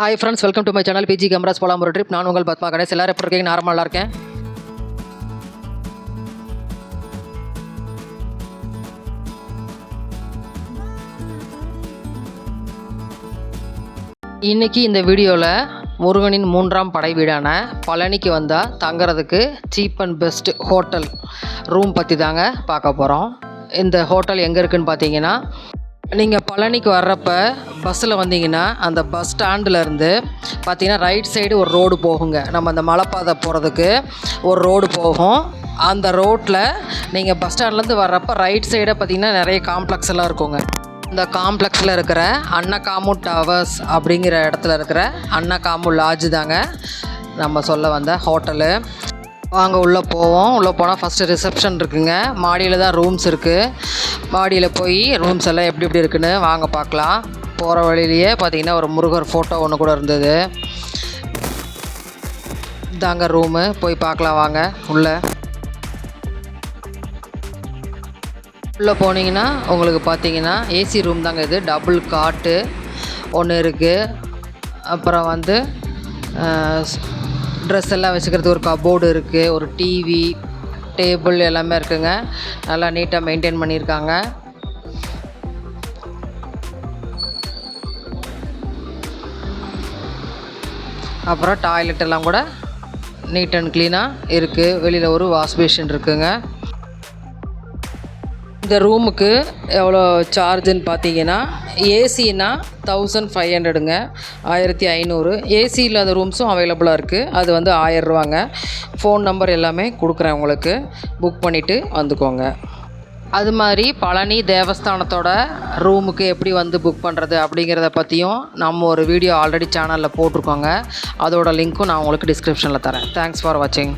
Hi friends welcome to my channel PG cameras போலாம் ஒரு trip நான் உங்கள் பத்மா கணேஷ். எல்லாரும் எப்படி இருக்கீங்க? நார்மலாக இருக்கேன். இன்னைக்கு இந்த வீடியோவில் முருகனின் மூன்றாம் படை வீடான பழனிக்கு வந்தால் தங்குறதுக்கு cheap and best hotel room பற்றி தாங்க பார்க்க போகிறோம் இந்த ஹோட்டல் எங்கே இருக்குதுன்னு பார்த்தீங்கன்னா நீங்கள் பழனிக்கு வர்றப்ப பஸ்ஸில் வந்தீங்கன்னா அந்த பஸ் ஸ்டாண்டுலேருந்து பார்த்தீங்கன்னா ரைட் சைடு ஒரு ரோடு போகுங்க. நம்ம அந்த மலைப்பாதை போகிறதுக்கு ஒரு ரோடு போகும். அந்த ரோட்டில் நீங்கள் பஸ் ஸ்டாண்ட்லேருந்து வர்றப்ப ரைட் சைடை பார்த்தீங்கன்னா நிறைய காம்ப்ளெக்ஸ் எல்லாம் இருக்குங்க. இந்த காம்ப்ளெக்ஸில் இருக்கிற அன்னகாமு டவர்ஸ் அப்படிங்கிற இடத்துல இருக்கிற அன்னகாமு லாட்ஜ் தாங்க நம்ம சொல்ல வந்த ஹோட்டலு வாங்க உள்ளே போவோம். உள்ளே போனால் ஃபஸ்ட்டு ரிசப்ஷன் இருக்குங்க. மாடியில் தான் ரூம்ஸ் இருக்குது மாடியில் போய் ரூம்ஸ் எல்லாம் எப்படி எப்படி இருக்குன்னு வாங்க பார்க்கலாம். போகிற வழியிலேயே பார்த்தீங்கன்னா ஒரு முருகர் ஃபோட்டோ ஒன்று கூட இருந்தது. இதாங்க ரூமு போய் பார்க்கலாம் வாங்க உள்ளே. உள்ளே போனீங்கன்னா உங்களுக்கு பார்த்தீங்கன்னா ஏசி ரூம் தாங்க இது. டபுள் காட்டு ஒன்று இருக்குது அப்புறம் வந்து ட்ரெஸ் எல்லாம் வச்சுக்கிறதுக்கு ஒரு கபோர்டு இருக்குது ஒரு டிவி டேபிள் எல்லாமே இருக்குங்க. நல்லா நீட்டாக மெயின்டைன் பண்ணியிருக்காங்க. அப்புறம் டாய்லெட் எல்லாம் கூட நீட் அண்ட் க்ளீனாக இருக்குது வெளியில் ஒரு வாஷ் பேஷன் இருக்குங்க. இந்த ரூமுக்கு எவ்வளோ சார்ஜுன்னு பார்த்தீங்கன்னா ஏசினா தௌசண்ட் ஃபைவ் ஹண்ட்ரடுங்க ஆயிரத்தி ஐநூறு. ஏசி இல்லாத ரூம்ஸும் அவைலபிளாக இருக்குது அது வந்து ஆயிரரூவாங்க ஃபோன் நம்பர் எல்லாமே கொடுக்குறேன் உங்களுக்கு. புக் பண்ணிவிட்டு வந்துக்கோங்க. அது மாதிரி பழனி தேவஸ்தானத்தோட ரூமுக்கு எப்படி வந்து புக் பண்ணுறது அப்படிங்கிறத பற்றியும் நம்ம ஒரு வீடியோ ஆல்ரெடி சேனலில் போட்டிருக்கோங்க. அதோட லிங்க்கும் நான் உங்களுக்கு டிஸ்கிரிப்ஷனில் தரேன். தேங்க்ஸ் ஃபார் வாட்சிங்